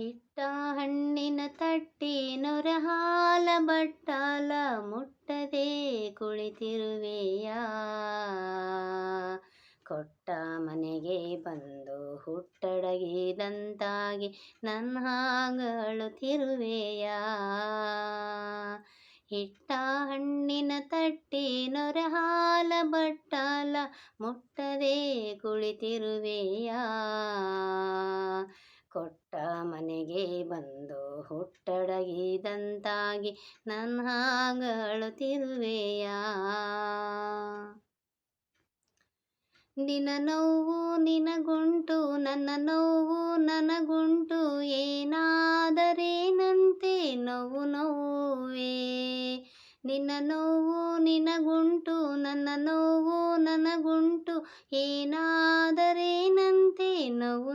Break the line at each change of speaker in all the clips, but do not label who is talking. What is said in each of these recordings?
ಹಿಟ್ಟ ಹಣ್ಣಿನ ತಟ್ಟಿ ನೊರ ಹಾಲ ಬಟ್ಟಾಲ ಮುಟ್ಟದೆ ಕುಳಿತಿರುವೆಯ. ಕೊಟ್ಟ ಮನೆಗೆ ಬಂದು ಹುಟ್ಟಡಗಿದಂತಾಗಿ ನನ್ನ ಹಾಗಳು ತಿರುವೆಯ. ಹಿಟ್ಟ ಹಣ್ಣಿನ ತಟ್ಟಿ ನೊರ ಹಾಲ ಬಟ್ಟಾಲ ಮುಟ್ಟದೆ ಕುಳಿತಿರುವೆಯ. ಕೊಟ್ಟ ಮನೆಗೆ ಬಂದು ಹುಟ್ಟಡಗಿದಂತಾಗಿ ನನ್ನ ತಿರುವೆಯ? ನಿನ್ನ ನೋವು ನಿನಗುಂಟು, ನನ್ನ ನೋವು ನನಗುಂಟು ಏನಾದರೇನಂತೆ ನೋವು ನೋವೇ? ನಿನ್ನ ನೋವು ನಿನಗುಂಟು, ನನ್ನ ನೋವು ನನಗುಂಟು ಏನಾದರೇನಂತೆ ನೋವು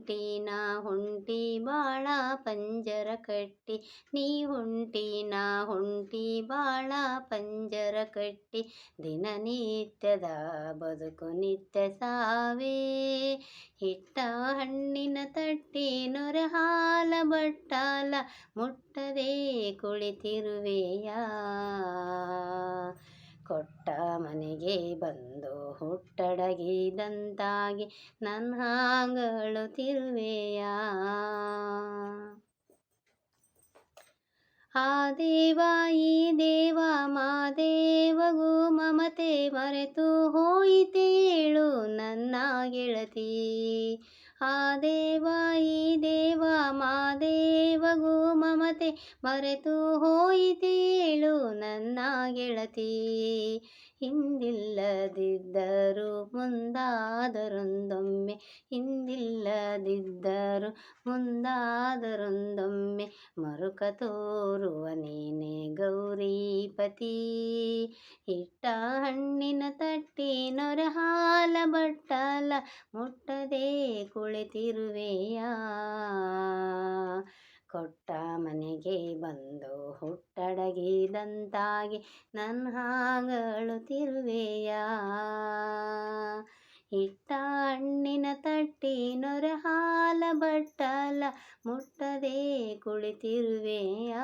ಹೊಂಟಿ ನಾ ಹೊಂಟಿ ಬಾಳ ಪಂಜರ ಕಟ್ಟಿ. ನೀ ಹೊಂಟಿ ನಾ ಹೊಂಟಿ ಬಾಳ ಪಂಜರ ಕಟ್ಟಿ. ದಿನನಿತ್ಯದ ಬದುಕು ನಿತ್ಯ ಸಾವೇ. ಹಿಟ್ಟ ಹಣ್ಣಿನ ತಟ್ಟಿ ನೊರೆ ಹಾಲ ಬಟ್ಟಾಲ. ಮುಟ್ಟದೆ ಕುಳಿತಿರುವೆಯ. ಕೊಟ್ಟ ಮನೆಗೆ ಬಂದು ಹುಟ್ಟಡಗಿದಂತಾಗಿ ನನ್ನ ತಿರುವೆಯ? ಆ ದೇವ ಈ ದೇವ ಮಾದೇವಗೂ ಮಮತೆ ಮರೆತು ಹೋಯಿತೇಳು ನನ್ನ ಗೆಳತಿ. ಆ ದೇವ, ಈ ದೇವ ಮಾದೇವಗೂ ಮಮತೆ ಮರೆತು ಹೋಯಿತೇಳು ನನ್ನ ಗೆಳತಿ. ಹಿಂದಿಲ್ಲದಿದ್ದರು ಮುಂದಾದರೊಂದೊಮ್ಮೆ ಹಿಂದಿಲ್ಲದಿದ್ದರು ಮುಂದಾದರೊಂದೊಮ್ಮೆ ಮರುಕ ತೋರುವ ನೀನೆ ಗೌರೀಪತಿ. ಇಟ್ಟ ಹಣ್ಣಿನ ತಟ್ಟಿ ನೊರೆ ಹಾಲ ಬಟ್ಟಲ ಮುಟ್ಟದೆ ಕುಳಿತಿರುವೆಯ? ಕೊಟ್ಟ ಮನೆಗೆ ಬಂದು ಹುಟ್ಟಡಗಿದಂತಾಗಿ ನನ್ನ ಹಾಗಳುತ್ತಿರುವೆಯ ಇಟ್ಟ ಹಣ್ಣಿನ ತಟ್ಟಿ ನೊರೆ ಹಾಲ ಬಟ್ಟಲ ಮುಟ್ಟದೆ ಕುಳಿತಿರುವೆಯ?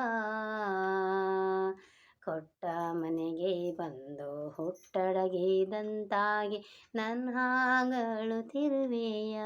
ಮನೆಗೆ ಬಂದು ಹುಟ್ಟಡಗಿದಂತಾಗಿ ನನ್ನ ಹಾಗಳು ತಿರುವೆಯ?